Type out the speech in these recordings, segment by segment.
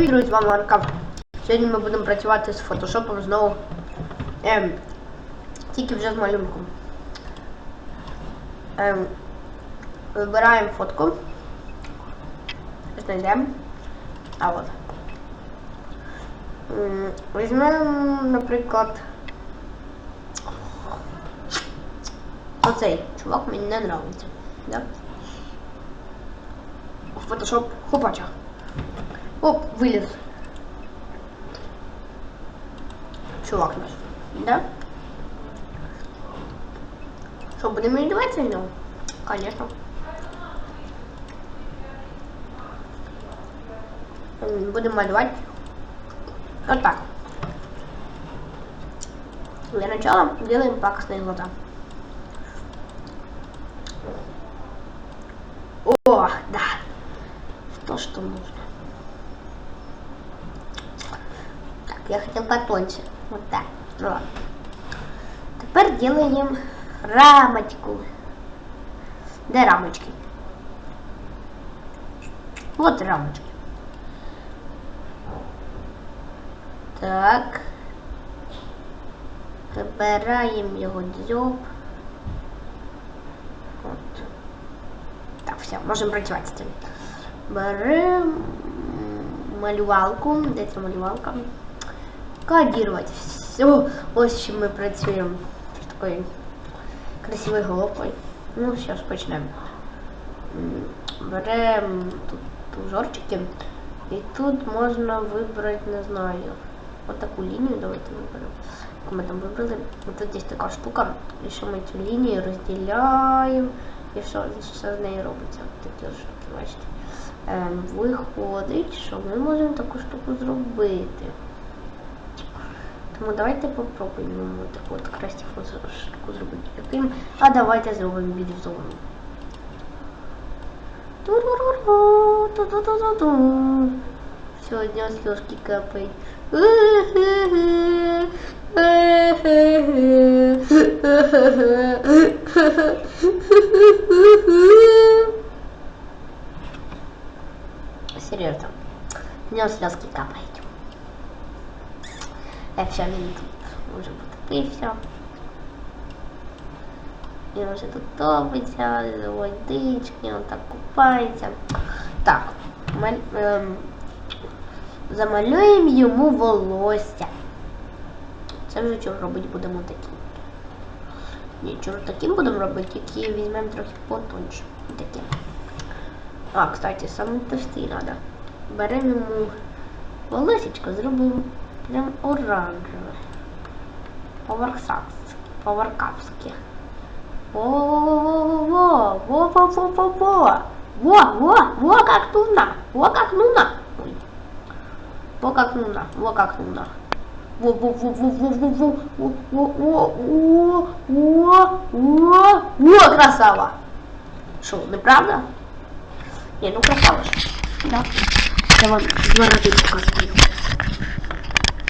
Привіт, друзі, з вами Аркав. Сьогодні ми будемо працювати з фотошопом знову. Ем, тільки вже з малюнком. Ем, вибираємо фотку. Знайдемо. А от. М, Візьмемо, наприклад. Оцей чувак мені не подобається. Да? Фотошоп. Хопача. Оп, вылез. Чувак наш. Да? Что, будем издеваться из него? Конечно. Будем малевать. Вот так. Для начала делаем пакостные глаза. О, да. То, что нужно. Я хотел потоньше. Вот так. Ну. Теперь делаем рамочку. Где рамочки? Вот рамочки. Так. Вибираємо його дзьоб. От. Так, все, можемо працювати з цим. Малювалку. Де ця малювалка? Кодірувати. Все, ось чим ми працюємо. З такою красивою головкою. Ну, зараз почнемо. Беремо тут узорчики. І тут можна вибрати, не знаю, отаку лінію. Давайте виберемо. Ми там вибрали. І тут є така штука. І що ми цю лінію розділяємо. І що, що з нею робиться? Такі штуки, бачите. Ем, виходить, що ми можемо таку штуку зробити. Тому давайте попробуємо таку от красиву з- штуку зробити. Яким? А давайте зробимо бірюзовим. Туруруру, ту-ту-ту-ту-ту. Сьогодні сльозки капають. Серьезно. У него слезки капают. Я все, він тут уже потопився. Він вже тут топиться, водички, він так купається. Так, маль- ем, замалюємо йому волосся. Це вже чого робити будемо таким. Ні, чого таким будемо робити, які візьмемо трохи потоньше. Таке. А, кстати, саме товстий треба. Беремо йому волосечко, зробимо Прям оранжевый. Поварксакс. Поваркапский. Во-во-во-во-во! Во-во-во-во-во! Во-во-во! как нужно! Во как нужно! Во как нужно! Во как нужно! Во-во-во-во-во-во-во-во-во-во-во-во! во, во, красава! Шо, не правда? Не, ну красава же. Да. Я вам два раза показываю.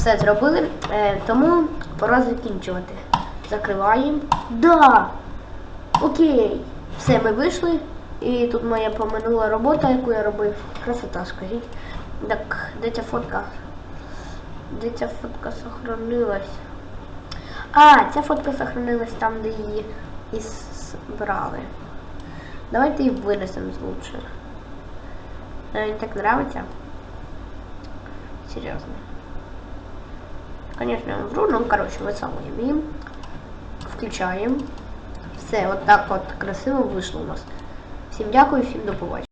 Все зробили, е, тому пора закінчувати. Закриваємо. Да! Окей. Все, ми вийшли. І тут моя поминула робота, яку я робив. Красота, скажіть. Так, де ця фотка? Де ця фотка сохранилась? А, ця фотка сохранилась там, де її і с- Давайте її винесемо лучше. Мені так нравится. Серьезно. Конечно, вру, ну, короче, высовываем им. Включаем. Все, вот так вот красиво вийшло у нас. Всім дякую, всім до побачення.